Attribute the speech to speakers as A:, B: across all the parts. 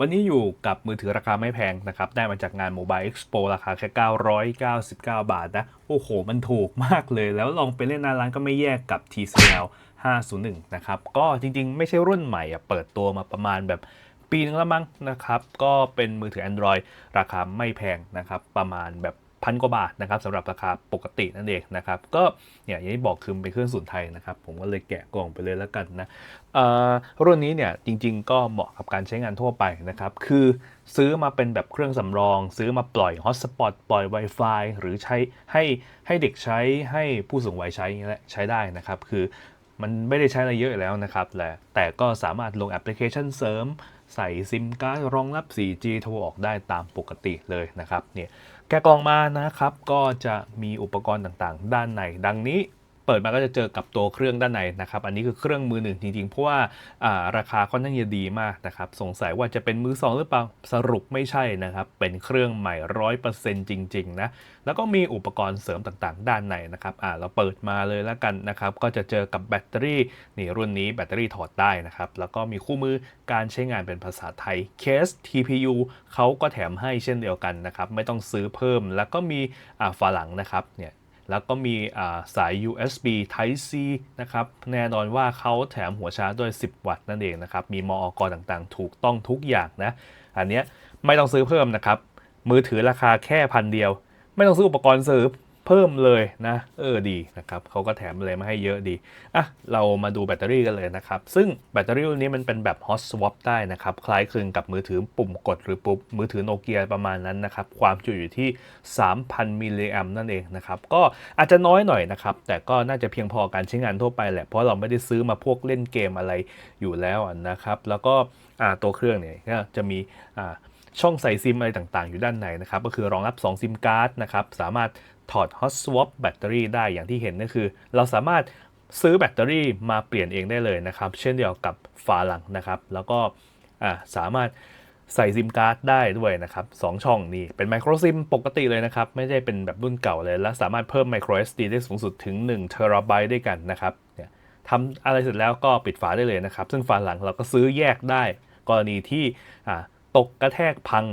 A: วันนี้อยู่กับมือถือราคาไม่แพงนะครับ ได้มาจากงาน Mobile Expo ราคาแค่ 999 บาทนะ โอ้โห มันถูกมากเลย แล้วลองไปเล่นหน้าร้านก็ไม่แยกกับ TCL 501 นะครับ ก็จริงๆ ไม่ใช่รุ่นใหม่อะเปิดตัวมาประมาณแบบปีนึงแล้วมั้งนะครับ ก็เป็นมือถือ Android ราคาไม่แพงนะครับ ประมาณแบบ พันกว่าบาทนะครับสำหรับราคาปกตินั่นเองนะครับ ก็เนี่ยอย่างที่บอกคือเป็นเครื่องศูนไทยนะครับ ผมก็เลยแกะกล่องไปเลยแล้วกันนะรุ่นนี้เนี่ยจริงๆ ก็เหมาะกับการใช้งานทั่วไปนะครับ คือซื้อมาเป็นแบบเครื่องสำรอง ซื้อมาปล่อยฮอตสปอตปล่อย Wi-Fi หรือใช้ให้ให้เด็กใช้ให้ผู้สูงวัยใช้และใช้ได้นะครับ คือมันไม่ได้ใช้อะไรเยอะแล้วนะครับแต่แต่ก็สามารถลงแอปพลิเคชันเสริมใส่ซิมการ์ดรองรับ 4G โทรออกได้ตามปกติเลยนะครับเนี่ย แกะกล่องมานะครับ ก็จะมีอุปกรณ์ต่างๆ ด้านในดังนี้ เปิดมาก็จะเจอกับตัวเครื่องด้านในนะครับ อันนี้คือเครื่องมือหนึ่งจริงๆ เพราะว่าาราคาค่อนข้างจะดีมากนะครับ สงสัยว่าจะเป็นมือสองหรือเปล่า สรุปไม่ใช่นะครับ เป็นเครื่องใหม่ร้อยเปอร์เซ็นต์จริงๆนะ แล้วก็มีอุปกรณ์เสริมต่างๆ ด้านในนะครับอ่าเราเปิดมาเลยแล้วกันนะครับ ก็จะเจอกับแบตเตอรี่นี่รุ่นนี้แบตเตอรี่ถอดได้นะครับ แล้วก็มีคู่มือการใช้งานเป็นภาษาไทยเคส TPU เขาก็แถมให้เช่นเดียวกันนะครับ ไม่ต้องซื้อเพิ่ม แล้วก็มีฝาหลังนะครับเนี่ย แล้วก็มีสาย USB Type C นะครับ แน่นอนว่าเขาแถมหัวชาร์จด้วย 10 วัตต์นั่นเองนะครับ มีมอกต่างๆ ถูกต้องทุกอย่างนะ อันเนี้ยไม่ต้องซื้อเพิ่มนะครับ มือถือราคาแค่พันเดียว ไม่ต้องซื้ออุปกรณ์เสริม เพิ่มเลยนะเออดีนะครับเขาก็แถมอะไรมาให้เยอะดีอะเรามาดูแบตเตอรี่กันเลยนะครับ ซึ่งแบตเตอรี่รุ่นนี้มันเป็นแบบ hot swap ได้นะครับ คล้ายคลึงกับมือถือปุ่มกดหรือปุ่มมือถือโนเกียประมาณนั้นนะครับ ความจุอยู่ที่ 3,000 มิลลิแอมนั่นเองนะครับ ก็อาจจะน้อยหน่อยนะครับ แต่ก็น่าจะเพียงพอการใช้งานทั่วไปแหละ เพราะเราไม่ได้ซื้อมาพวกเล่นเกมอะไรอยู่แล้วนะครับ แล้วก็ตัวเครื่องเนี่ยก็จะมีช่องใส่ซิมอะไรต่างๆ อยู่ด้านในนะครับ ก็คือรองรับ 2 ซิมการ์ดนะครับ สามารถ ถอด hot swap แบตเตอรี่ได้อย่างที่เห็นก็คือ เราสามารถซื้อแบตเตอรี่มาเปลี่ยนเองได้เลยนะครับ เช่นเดียวกับฝาหลังนะครับ แล้วก็สามารถใส่ซิมการ์ดได้ด้วยนะครับสองช่องนี่เป็นไมโครซิมปกติเลยนะครับ ไม่ได้เป็นแบบรุ่นเก่าเลย และสามารถเพิ่ม micro SD ได้สูงสุดถึง1เทราไบต์ด้วยกันนะครับเนี่ยทำอะไรเสร็จแล้วก็ปิดฝาได้เลยนะครับ ซึ่งฝาหลังเราก็ซื้อแยกได้ กรณีที่ตกกระแทกพัง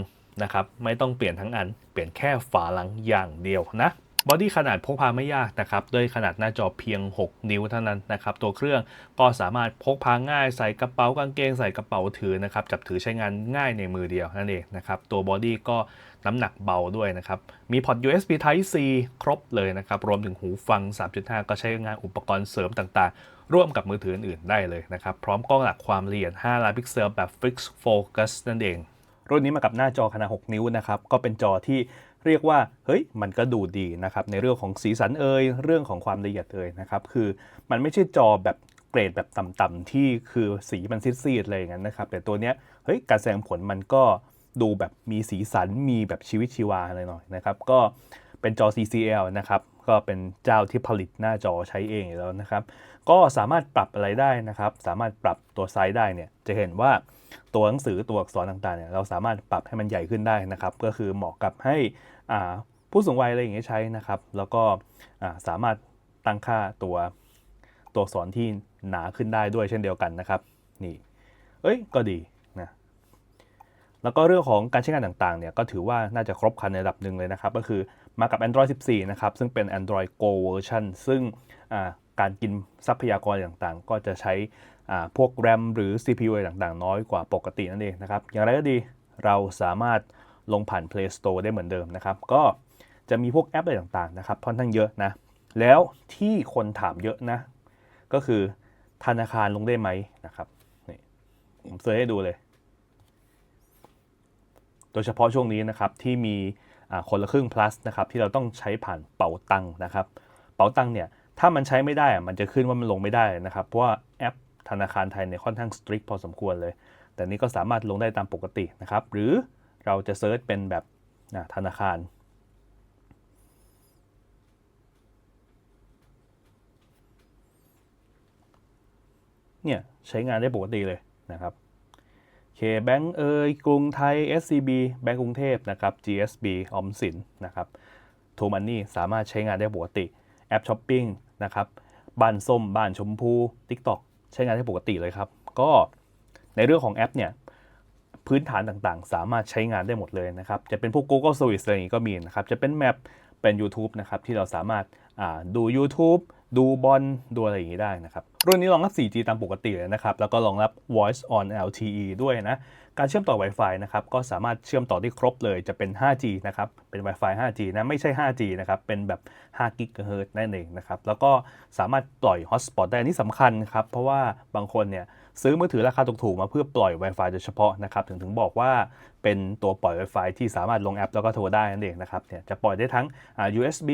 A: นะครับ ไม่ต้องเปลี่ยนทั้งอัน เปลี่ยนแค่ฝาหลังอย่างเดียวนะบอดี้ขนาดพกพาไม่ยากนะครับ ด้วยขนาดหน้าจอเพียง 6 นิ้วเท่านั้นนะครับ ตัวเครื่องก็สามารถพกพาง่ายใส่กระเป๋ากางเกงใส่กระเป๋าถือนะครับ จับถือใช้งานง่ายในมือเดียวนั่นเองนะครับ ตัวบอดี้ก็น้ำหนักเบาด้วยนะครับ มีพอร์ต USB Type C ครบเลยนะครับ รวมถึงหูฟัง 3.5 ก็ใช้งานอุปกรณ์เสริมต่างๆ ร่วมกับมือถืออื่นๆได้เลยนะครับ พร้อมกล้องหลักความละเอียด 5 ล้านพิกเซลแบบ Fixed Focus นั่นเอง รุ่นนี้มากับหน้าจอขนาด 6 นิ้วนะครับก็เป็นจอที่เรียกว่าเฮ้ยมันก็ดูดีนะครับในเรื่องของสีสันเอ่ยเรื่องของความละเอียดเอ่ยนะครับคือมันไม่ใช่จอแบบเกรดแบบต่ำๆที่คือสีมันซีดๆอะไรอย่างนั้นนะครับแต่ตัวเนี้ยเฮ้ยการแสดงผลมันก็ดูแบบมีสีสันมีแบบชีวิตชีวาอะไรหน่อยนะครับก็เป็นจอ CCL นะครับ ก็เป็นเจ้าที่ผลิตหน้าจอใช้เองอยู่แล้วนะครับ ก็สามารถปรับอะไรได้นะครับ สามารถปรับตัวไซส์ได้เนี่ยจะเห็นว่าตัวหนังสือตัวอักษรต่างๆเนี่ยเราสามารถปรับให้มันใหญ่ขึ้นได้นะครับ ก็คือเหมาะกับให้อ่าผู้สูงวัยอะไรอย่างเงี้ยใช้นะครับ แล้วก็สามารถตั้งค่าตัวตัวอักษรที่หนาขึ้นได้ด้วยเช่นเดียวกันนะครับ นี่ เอ้ยก็ดี แล้วก็เรื่องของการใช้งานต่างๆเนี่ยก็ถือว่าน่าจะครบครันในระดับหนึ่งเลยนะครับ ก็คือมากับ Android 14 นะครับ ซึ่งเป็น Android Go version ซึ่งการกินทรัพยากรต่างๆ ก็จะใช้พวก RAM หรือ CPU อต่างๆ น้อยกว่าปกตินั่นเองนะครับ อย่างไรก็ดีเราสามารถลงผ่าน Play Store ได้เหมือนเดิมนะครับ ก็จะมีพวกแอปอะไรต่างๆนะครับค่อนข้างเยอะนะ แล้วที่คนถามเยอะนะ ก็คือธนาคารลงได้ไหมนะครับนี่ผมเซิร์ชให้ดูเลย โดยเฉพาะช่วงนี้นะครับที่มีคนละครึ่ง plus นะครับที่เราต้องใช้ผ่านเป๋าตังนะครับ เป๋าตังเนี่ยถ้ามันใช้ไม่ได้อะมันจะขึ้นว่ามันลงไม่ได้นะครับ เพราะว่าแอปธนาคารไทยเนี่ยค่อนข้าง strict พอสมควรเลย แต่นี้ก็สามารถลงได้ตามปกตินะครับ หรือเราจะเซิร์ชเป็นแบบธนาคารเนี่ยใช้งานได้ปกติเลยนะครับ เคแบงก์เอยกรุงไทย SCB แบงก์กรุงเทพนะครับ GSB ออมสินนะครับทูมันนี่สามารถใช้งานได้ปกติ แอปช้อปปิ้งนะครับบ้านส้มบ้านชมพู TikTok ใช้งานได้ปกติเลยครับ ก็ในเรื่องของแอปเนี่ยพื้นฐานต่างๆ สามารถใช้งานได้หมดเลยนะครับ จะเป็นพวก Google Service อะไรอย่างนี้ก็มีนะครับ จะเป็น Map เป็น YouTube นะครับ ที่เราสามารถดู YouTube ดูบอลดูอะไรอย่างนี้ได้นะครับ รุ่นนี้รองรับ 4G ตามปกติเลยนะครับ แล้วก็รองรับ Voice on LTE ด้วยนะ การเชื่อมต่อ Wi-Fi นะครับ ก็สามารถเชื่อมต่อได้ครบเลย จะเป็น 5G นะครับ เป็น Wi-Fi 5G นะ ไม่ใช่ 5G นะครับ เป็นแบบ5 GHz นั่นเองนะครับ แล้วก็สามารถปล่อย Hotspot ได้ อันนี้สำคัญครับ เพราะว่าบางคนเนี่ย ซื้อมือถือราคาถูกๆมาเพื่อปล่อย Wi-Fi โดยเฉพาะนะครับถึงถึงบอกว่าเป็นตัวปล่อย Wi-Fi ที่สามารถลงแอปแล้วก็โทรได้นั่นเองนะครับเนี่ยจะปล่อยได้ทั้ง USB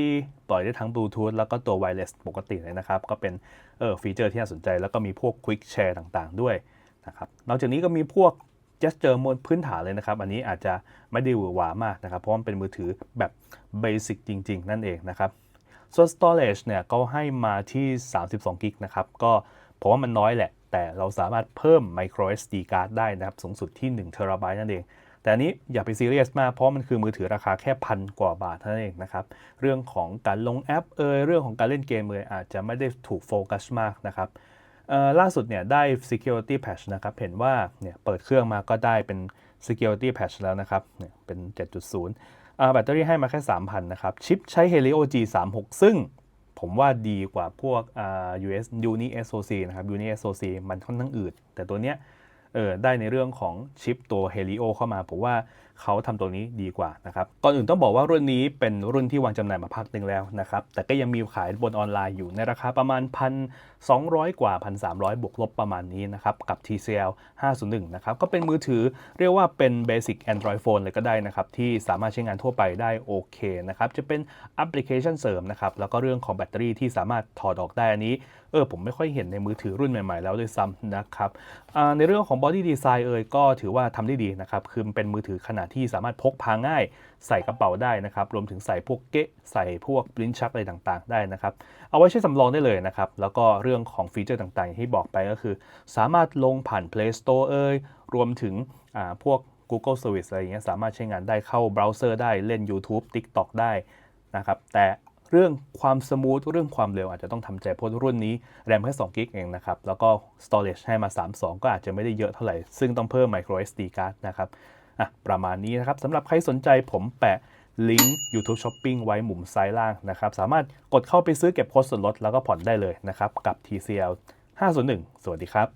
A: ปล่อยได้ทั้ง Bluetooth แล้วก็ตัว Wireless ปกติเลยนะครับ ก็เป็นเออฟีเจอร์ที่น่าสนใจ แล้วก็มีพวก Quick Share ต่างๆ ด้วยนะครับนอกจากนี้ก็มีพวก gesture มนพื้นฐานเลยนะครับ อันนี้อาจจะไม่ได้หวือหวามากนะครับ เพราะมันเป็นมือถือแบบเบสิกจริง ๆ นั่นเองนะครับส่วน storage เนี่ยก็ให้มาที่ 32กิกนะครับ ก็ผมว่ามันน้อยแหละ แต่เราสามารถเพิ่ม micro SD card ได้นะครับ สูงสุดที่1 t b นั่นเอง แต่อันนี้อย่าไปซีเรียสมาก เพราะมันคือมือถือราคาแค่พันกว่าบาทเท่านั้นเองนะครับ เรื่องของการลงแอปเอยเรื่องของการเล่นเกมเอยอาจจะไม่ได้ถูกโฟกัสมากนะครับล่าสุดเนี่ยได้ security patch นะครับ เห็นว่าเนี่ยเปิดเครื่องมาก็ได้เป็น security patch แล้วนะครับเนี่ยเป็น 7.0แบตเตอรี่ให้มาแค่ 3,000 นะครับ ชิปใช้ Helio G36 ซึ่ง ผมว่าดีกว่าพวกอ่า US Uni SoC นะครับ Uni SoC มันค่อนข้างอืดแต่ตัวเนี้ย เออได้ในเรื่องของชิปตัว Helio เข้ามาผมว่าเขาทำตัวนี้ดีกว่านะครับก่อนอื่นต้องบอกว่ารุ่นนี้เป็นรุ่นที่วางจำหน่ายมาพักหนึ่งแล้วนะครับ แต่ก็ยังมีขายบนออนไลน์อยู่ในราคาประมาณ 1,200 กว่า 1,300 บวกลบประมาณนี้นะครับกับ TCL 501 นะครับ ก็เป็นมือถือเรียกว่าเป็น Basic Android Phone เลยก็ได้นะครับ ที่สามารถใช้งานทั่วไปได้โอเคนะครับ จะเป็นแอปพลิเคชันเสริมนะครับ แล้วก็เรื่องของแบตเตอรี่ที่สามารถถอดออกได้อันนี้ ออผมไม่ค่อยเห็นในมือถือรุ่นใหม่ ๆ แล้วด้วยซ้ำนะครับในเรื่องของ body design เอ่ยก็ถือว่าทำได้ดีนะครับ คือเป็นมือถือขนาดที่สามารถพกพาง่าย ใส่กระเป๋าได้นะครับ รวมถึงใส่พวกเกะใส่พวกลิ้นชักอะไรต่างๆ ได้นะครับ เอาไว้ใช้สำรองได้เลยนะครับ แล้วก็เรื่องของฟีเจอร์ต่างๆ ที่บอกไปก็คือ สามารถลงผ่าน Play Store เอ่ยรวมถึงพวก Google Service อะไรอย่างเงี้ยสามารถใช้งานได้เข้าเบราว์เซอร์ได้เล่น YouTube TikTok ได้นะครับแต่ เรื่องความสมูทเรื่องความเร็วอาจจะต้องทำใจเพราะรุ่นนี้แรมแค่2กิกเองนะครับ แล้วก็ storage ให้มา 32 ก็อาจจะไม่ได้เยอะเท่าไหร่ ซึ่งต้องเพิ่ม micro SD card นะครับอะประมาณนี้นะครับสำหรับใครสนใจผมแปะลิงก์ YouTube Shopping ไว้มุมซ้ายล่างนะครับ สามารถกดเข้าไปซื้อเก็บโค้ดส่วนลดแล้วก็ผ่อนได้เลยนะครับ กับ TCL 501 สวัสดีครับ